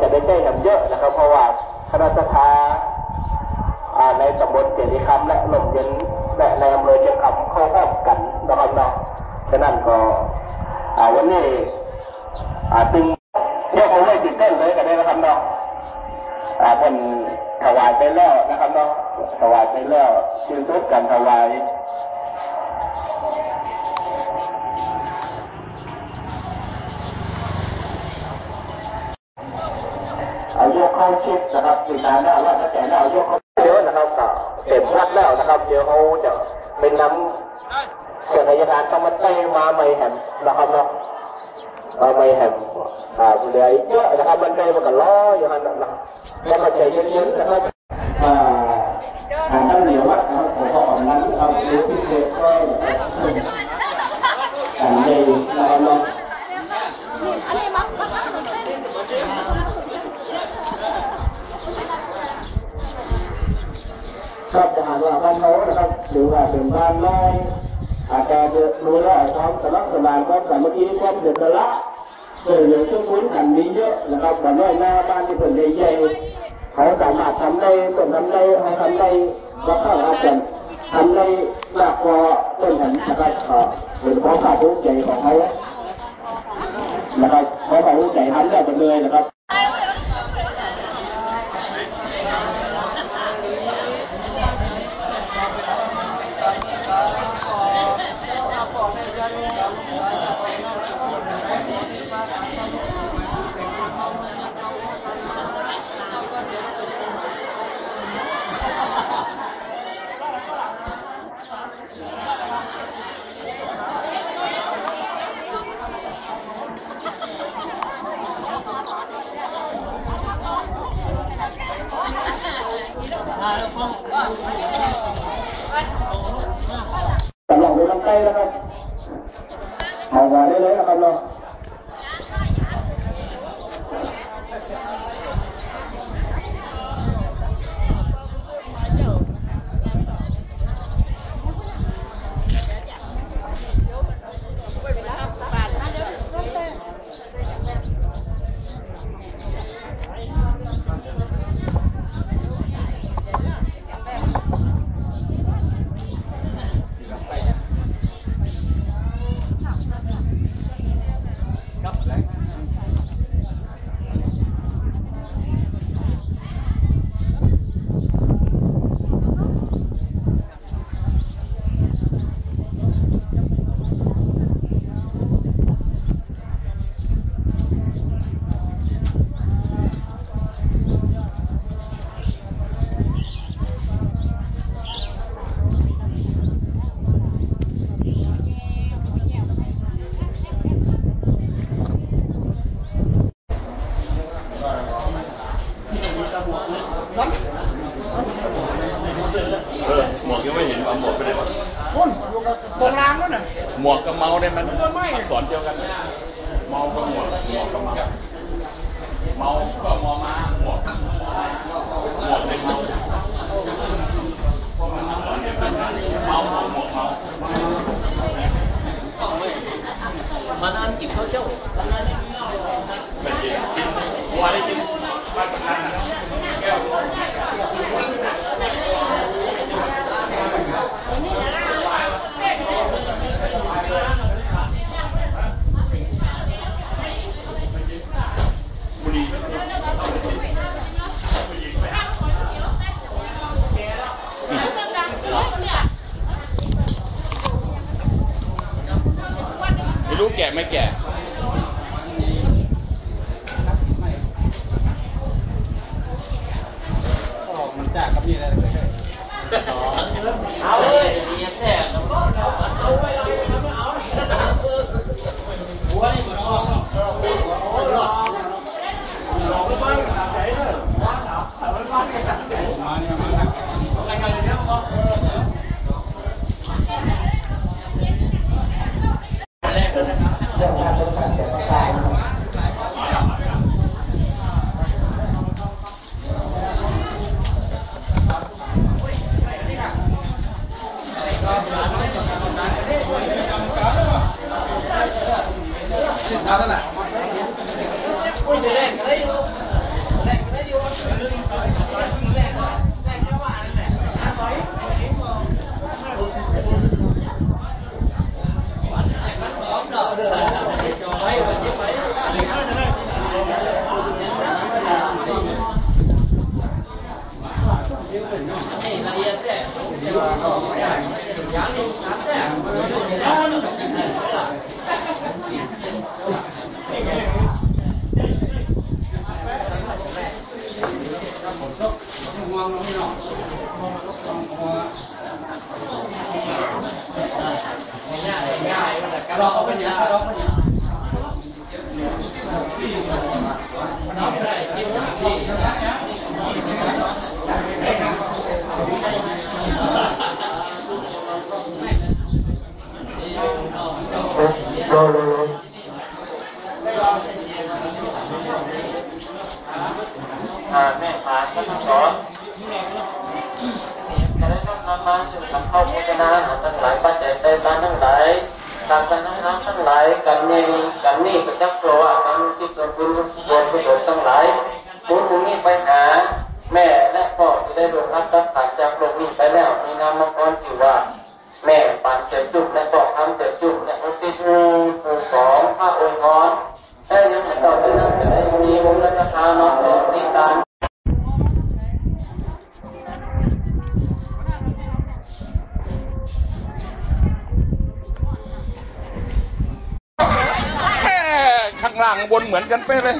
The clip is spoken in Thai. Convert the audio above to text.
จะได้ใจกันเยอะนะครับ เพราะว่าคณะสภาในตำบลเจดีย์คำและลมเย็นและในอเภอเชียงคำเข้าพร้อมกันนะครับเนาะฉะนั้นก็วันนี้อ่าจึงเรียกเอาไว้ติดเต้นเลยกันได้นะครับเนาะอ่าเป็นถวายไปแล้วนะครับเนาะถวายไปแล้วจึงทุกกันถวาย เอายกเข้ชิดนะครับสื่อสารได้ว่าถ้าแต่แล้วยกเขาเดี๋ยวนะครับเต็มพักแล้วนะครับ เดี๋ยวเขาจะเป็นน้ำเสนยทานต้องมาเต้มาไม่แหมนะครับเนาะมาไม่แหมอ่าเหลืออีกเยอะนะครับมันได้มันก็ล้ออยู่หันนะแล้วมาใจเย็นๆนะครับอ่าทางท่านเหนียววัดนะครับผมก็อ่อนนั้นเอาเรื่องพิเศษก็อันใหญ่นะครับเนาะ อันนี้มักมักมักเต้นครับจะหาว่าบ้านโน้นนะครับ หรือว่าเป็นบ้านน้อยอาจจะรู้ว่าความสมัครสมานความสามัคคีความเดือดร้อนเกิดเหลือช่วงพื้นกันมีเยอะนะครับบ้านน้อยหน้าบ้านที่เป็นใหญ่ๆเขาสามารถทำได้ต้นทำได้เขาทำได้ก็เข้าอาจารย์ทำได้มากกว่าต้นหันนะครับเอ่อเป็นความภาคภูมิใจของเขานะครับเขาภาคภูมิใจทำได้ไปเลยนะครับ กำลังไปลำไส้แล้วครับเอามาได้เลยนะครับเนาะ เออหมวกยังไม่เห็นเอาหมวกไปได้ปะคุณอยู่กับตรงรางนั่นน่ะหมวกกับเมาเนี่ยมันมันโดนไหม้อักษรเดียวกันเมาก็หมวกหมวกก็เมาเมาก็มอมา Ui, từ đây, cái đấy vô. Đây, cái đấy vô. Hãy subscribe cho kênh Ghiền Mì Gõ Để không bỏ lỡ những video hấp dẫn แม่ขาท่านสอนจะได้ นำนำมาถึงคำเข้าพุทธนาทั้งหลายปัจจัยใจตาทั้งหลายตามกันทั้งนั้นทั้งหลายกันนี่กันนี่ก็จักโปรว่ากันที่ส่วนบุญส่วนกุศลทั้งหลายบุญตรงนี้ไปหา แม่และพ่อที่ได้รวมรับสังขารจากโลกนี้ไปแล้วมีนามมังกรชื่ว่า แม่ปานเจจุกและก็ทำเจจุกและอุทิศมูผู้สองพระองค์กรได้ยังต่อไปนั้นจะได้มีวง งล่างบนเหมือนกันเป๊ะเลย